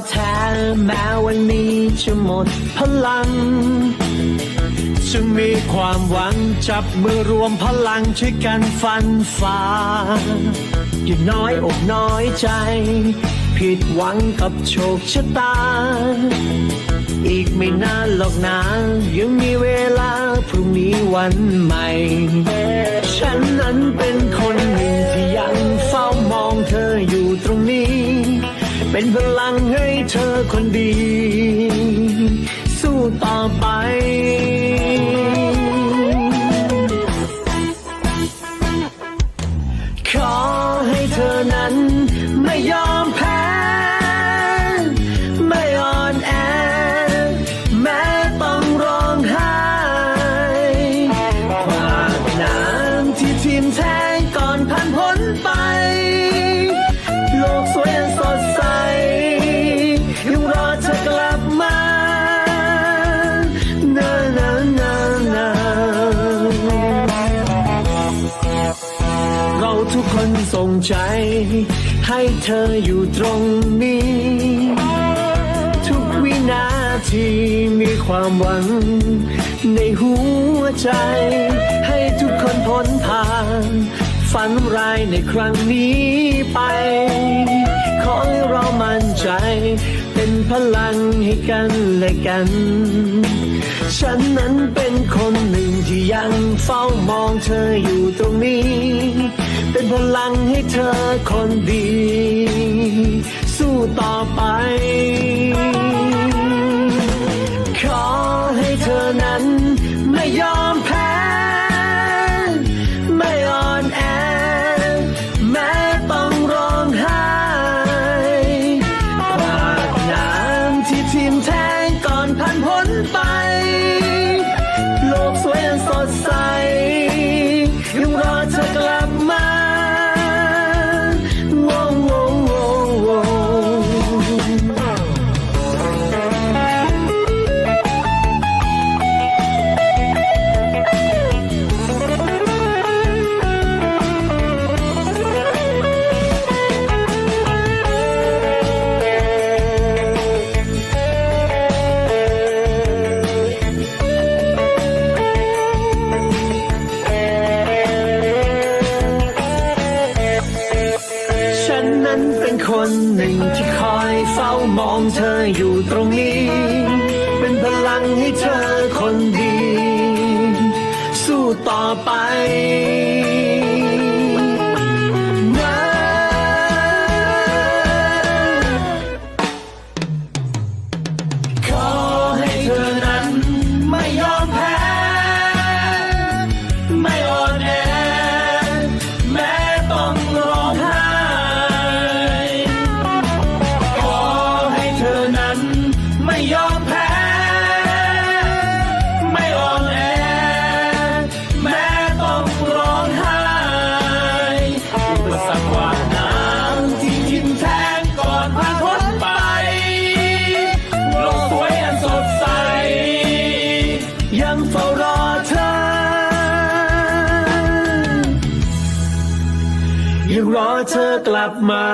ท้อแท้แม้วันนี้จะหมดพลังจึงมีความหวังจับมือรวมพลังช่วยกันฟันฝ่าอย่าน้อยอกน้อยใจ ผิดหวังกับโชคชะตา อีกไม่นานหรอกนะยังมีเวลาพรุ่งนี้วันใหม่ ฉันนั้นเป็นคนหนึ่งที่ยังเฝ้ามองเธออยู่ตรงนี้ เป็นพลังให้เธอคนดี สู้ต่อไป ทุกคนส่งใจ ให้เธออยู่ตรงนี้ ทุกวินาทีมีความหวัง ในหัวใจ ให้ทุกคนพ้นผ่านฝันร้ายในครั้งนี้ไป ขอให้เรามั่นใจ เป็นพลังให้กันและกัน ฉันนั้นเป็นคนหนึ่งที่ยังเฝ้ามองเธออยู่ตรงนี้ เป็นพลังให้เธอคนดี สู้ต่อไป ขอให้เธอนั้นไม่ยอม ลั คนหนึ่งที่คอยเฝ้ามองเธออยู่ตรงนี้ เป็นพลังให้เธอคนดี สู้ต่อไป รอเธอกลับมา